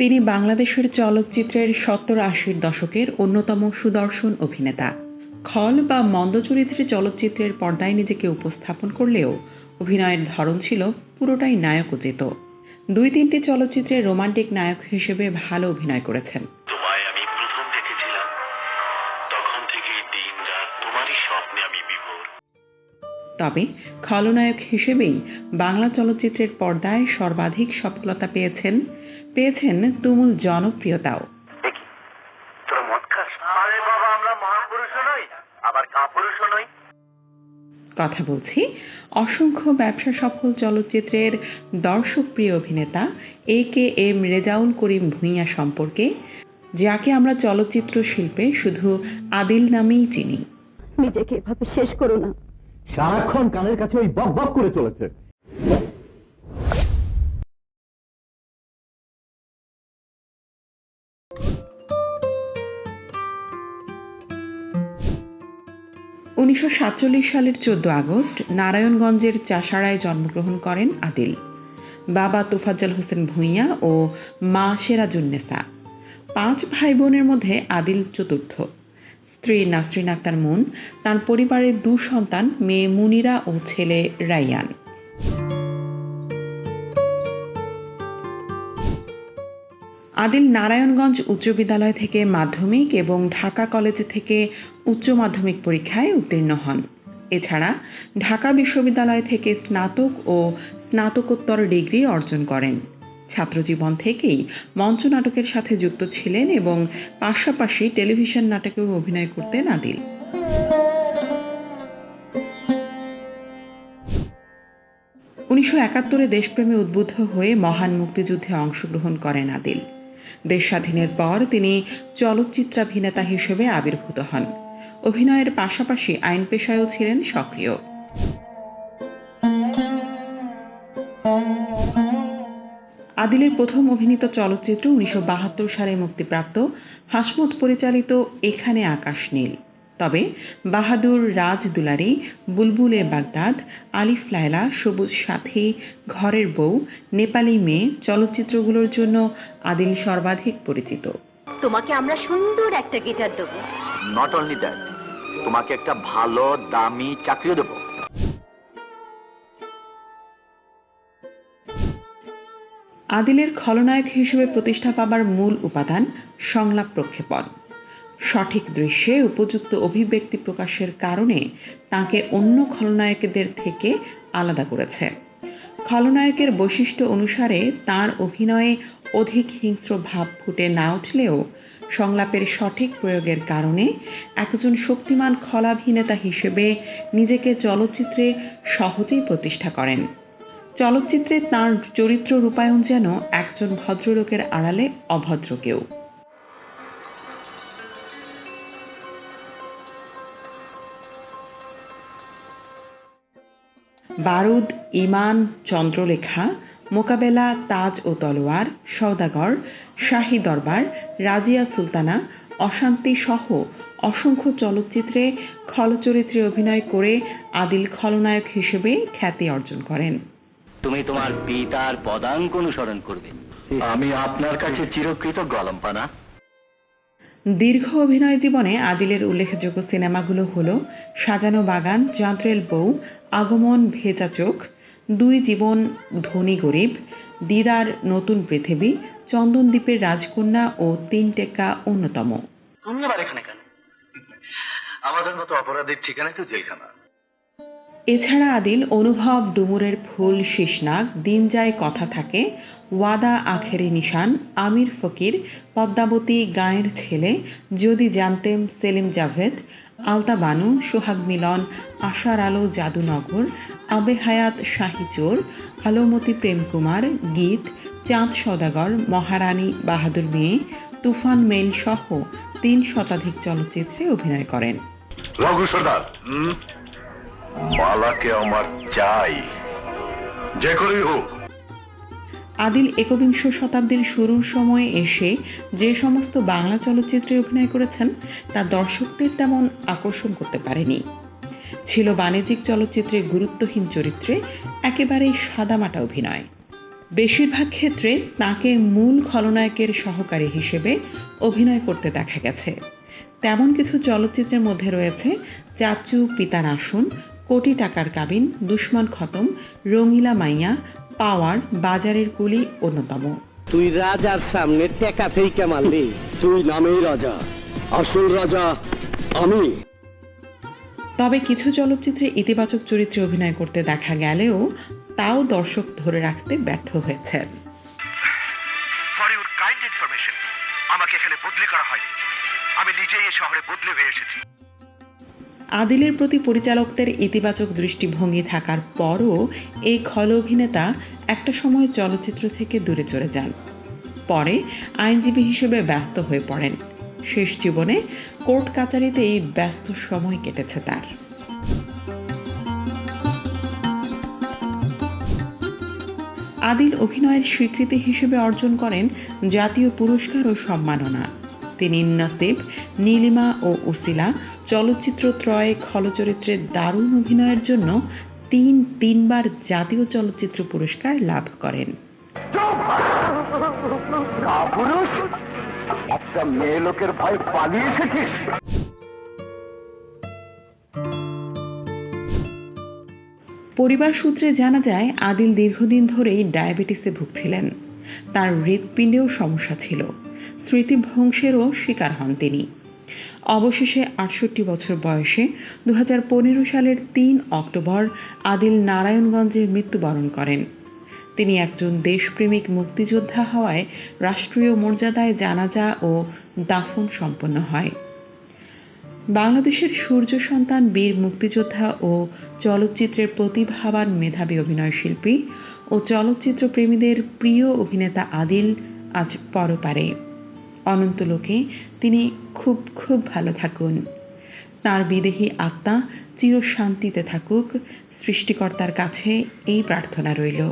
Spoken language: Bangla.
তিনি বাংলাদেশের চলচ্চিত্রের সত্তর আশির দশকের অন্যতম সুদর্শন অভিনেতা। খল বা মন্দ চরিত্রে চলচ্চিত্রের পর্দায় নিজেকে উপস্থাপন করলেও অভিনয়ের ধরন ছিল পুরোটাই নায়ক নায়কোচিত। দুই তিনটি চলচ্চিত্রে রোমান্টিক নায়ক হিসেবে ভালো অভিনয় করেছেন। তবে খলনায়ক হিসেবেই বাংলা চলচ্চিত্রের পর্দায় সর্বাধিক সফলতা পেয়েছেন পেয়েছেন তুমুল জনপ্রিয়তাও। দেখি তোরা মদ খাস? আরে বাবা আমরা মহাপুরুষ নই আবার কাপুরুষ নই। কথা বলছি অসংখ্য ব্যবসা সফল চলচ্চিত্রের দর্শকপ্রিয় অভিনেতা A K M Rezaul Karim Bhuiyan সম্পর্কে যাকে আমরা চলচ্চিত্র শিল্পে শুধু আদিল নামেই চিনি। নিজেকে এভাবে শেষ করো না। সারাক্ষণ কানের কাছে ওই বক বক করে চলেছে। উনিশশো সাতচল্লিশ সালের চোদ্দ আগস্ট নারায়ণগঞ্জের চাষাড়ায় জন্মগ্রহণ করেন আদিল। বাবা তোফাজ্জল হোসেন ভূঁইয়া ও মা সেরাজুন্নেসা পাঁচ ভাই বোনের মধ্যে আদিল চতুর্থ। স্ত্রী নাসরিন আক্তার মুন, তার পরিবারের দু সন্তান মেয়ে মুনিরা ও ছেলে রাইয়ান। আদিল নারায়ণগঞ্জ উচ্চ বিদ্যালয় থেকে মাধ্যমিক এবং ঢাকা কলেজ থেকে উচ্চ মাধ্যমিক পরীক্ষায় উত্তীর্ণ হন। এছাড়া ঢাকা বিশ্ববিদ্যালয় থেকে স্নাতক ও স্নাতকোত্তর ডিগ্রি অর্জন করেন। ছাত্রজীবন থেকেই মঞ্চ নাটকের সাথে যুক্ত ছিলেন এবং পাশাপাশি টেলিভিশন নাটকেও অভিনয় করতেন আদিল। উনিশশো একাত্তরে দেশপ্রেমে উদ্বুদ্ধ হয়ে মহান মুক্তিযুদ্ধে অংশগ্রহণ করেন আদিল। দেশ স্বাধীনের পর তিনি চলচ্চিত্রাভিনেতা হিসেবে আবির্ভূত হন। অভিনয়ের পাশাপাশি আইন পেশায়ও ছিলেন সক্রিয়। আদিলের প্রথম অভিনীত চলচ্চিত্র উনিশশো বাহাত্তর সালে মুক্তিপ্রাপ্ত, হাসমত পরিচালিত এখানে আকাশ নীল। তবে বাহাদুর রাজ দুলারি, বুলবুলে বাগদাদ, আলিফ লায়লা, সবুজ সাথী, ঘরের বউ, নেপালি মেয়ে চলচ্চিত্রগুলোর জন্য আদিল সর্বাধিক পরিচিত। তোমাকে আমরা সুন্দর একটা গিটার দেবো। নট অনলি দ্যাট তোমাকে একটা ভালো দামি চাকরিও দেবো। আদিলের খলনায়ক হিসেবে প্রতিষ্ঠা পাবার মূল উপাদান সংলাপ প্রক্ষেপণ। সঠিক দৃশ্যে উপযুক্ত অভিব্যক্তি প্রকাশের কারণে তাকে অন্য খলনায়কদের থেকে আলাদা করেছে। খলনায়কের বৈশিষ্ট্য অনুসারে তার অভিনয়ে অধিক হিংস্র ভাব ফুটে না উঠলেও সংলাপের সঠিক প্রয়োগের কারণে একজন শক্তিমান খলাভিনেতা হিসেবে নিজেকে চলচ্চিত্রে সহজেই প্রতিষ্ঠা করেন। চলচ্চিত্রে তার চরিত্র রূপায়ণ যেন একজন ভদ্রলোকের আড়ালে অভদ্র বারুদ ইমান চন্দ্রলেখা মোকাবেলা তাজ ও তলোয়ার সওদাগর শাহী দরবার রাজিয়া সুলতানা অশান্তি সহ অসংখ্য চলচ্চিত্রে খলচরিত্রে অভিনয় করে আদিল খলনায়ক হিসেবে খ্যাতি অর্জন করেন। তুমি তোমার পিতার পদাঙ্ক অনুসরণ করবে। আমি আপনার কাছে চিরকৃতজ্ঞ আলম্পানা দীর্ঘ অভিনয় জীবনে আদিলের উল্লেখযোগ্য সিনেমাগুলো হল সাজানো বাগান যন্ত্রেল বউ আগমন ভেজা চোখ দুই জীবন ধনী গরিব দিদার নতুন পৃথিবী চন্দনদ্বীপের রাজকন্যা ও তিন টেক্কা অন্যতম। তুমি আবার এখানে কেন? আমাদের মতো অপরাধীর ঠিকানাই তো জেলখানা। এছাড়া আদিল অনুভব ডুমুরের ফুল শিশনাগ দিন যায় কথা থাকে ওয়াদা আখেরি নিশান আমির ফকির পদ্মাবতী গায়ের ছেলে যদি জানতেম সেলিম জাভেদ আলতা বানু সোহাগ মিলন আশার আলো জাদুনগর আবে হায়াত শাহী চোর আলোমতি প্রেমকুমার গীত চাঁদ সদাগর মহারানী বাহাদুর মেয়ে তুফান মেল সহ তিন শতাধিক চলচ্চিত্রে অভিনয় করেন। রঘু সর্দার মালাকে আমার চাই। যে করেই হোক। আদিল একবিংশ শতাব্দীর শুরুর সময়ে এসে যে সমস্ত বাংলা চলচ্চিত্রে অভিনয় করেছেন, তা দর্শকদের তেমন আকর্ষণ করতে পারেনি। ছিল বাণিজ্যিক চলচ্চিত্রে গুরুত্বহীন চরিত্রে একেবারেই সাদামাটা অভিনয়। বেশিরভাগ ক্ষেত্রে তাকে মূল খলনায়কের সহকারী হিসেবে অভিনয় করতে দেখা গেছে। তেমন কিছু চলচ্চিত্রের মধ্যে রয়েছে চাচু পিতার আসন, কোটি টাকার কাবিন, দুশ্মন খতম, রঙিলা মাইয়া, পাওয়ার, বাজারের কুলি অন্যতম। তুই রাজার সামনে টেকা থেকে মারলি। তুই নামেই রাজা। আসল রাজা আমি। তবে কিছু চলচ্চিত্রে ইতিবাচক চরিত্রে অভিনয় করতে দেখা গেলেও তাও দর্শক ধরে রাখতে ব্যর্থ হয়েছেন। ফর ইউর কাইন্ড ইনফরমেশন আমাকে এখানে বদলি করা হয়নি। আমি নিজেই এই শহরে বদলি হয়ে এসেছি। আদিলের প্রতি পরিচালকদের ইতিবাচক দৃষ্টিভঙ্গি থাকার পরও এই খল অভিনেতা একটা সময় চলচ্চিত্র থেকে দূরে চলে যান। পরে আইনজীবী হিসেবে ব্যস্ত হয়ে পড়েন। শেষ জীবনে কোর্ট কাচারিতেই ব্যস্ত সময় কেটেছে তার। আদিল অভিনয়ের স্বীকৃতি হিসেবে অর্জন করেন জাতীয় পুরস্কার ও সম্মাননা। তিনি নসিব, নীলিমা ও উসিলা চলচ্চিত্র ত্রয়ে খলচরিত্রের দারুণ অভিনয়ের জন্য তিন তিনবার জাতীয় চলচ্চিত্র পুরস্কার লাভ করেন। একটা মেয়ে লোকের ভয় পালিয়ে এসেছিস। পরিবার সূত্রে জানা যায় আদিল দীর্ঘদিন ধরেই ডায়াবেটিসে ভুগছিলেন। তার হৃৎপিণ্ডেও সমস্যা ছিল। স্মৃতিভ্রংশেরও শিকার হন তিনি। অবশেষে আটষট্টি বছর বয়সে দু হাজার পনেরো সালের তিন অক্টোবর আদিল নারায়ণগঞ্জে মৃত্যুবরণ করেন। তিনি একজন দেশপ্রেমিক মুক্তিযোদ্ধা হওয়ায় রাষ্ট্রীয় মর্যাদায় জানাজা ও দাফন সম্পন্ন হয়। বাংলাদেশের সূর্য সন্তান বীর মুক্তিযোদ্ধা ও চলচ্চিত্রের প্রতিভাবান মেধাবী অভিনয় শিল্পী ও চলচ্চিত্র প্রেমীদের প্রিয় অভিনেতা আদিল আজ পরপারে। অনন্তলোকে তিনি খুব খুব ভালো থাকুন। তার বিদেহী আত্মা চিরশান্তিতে থাকুক। সৃষ্টিকর্তার কাছে এই প্রার্থনা রইল।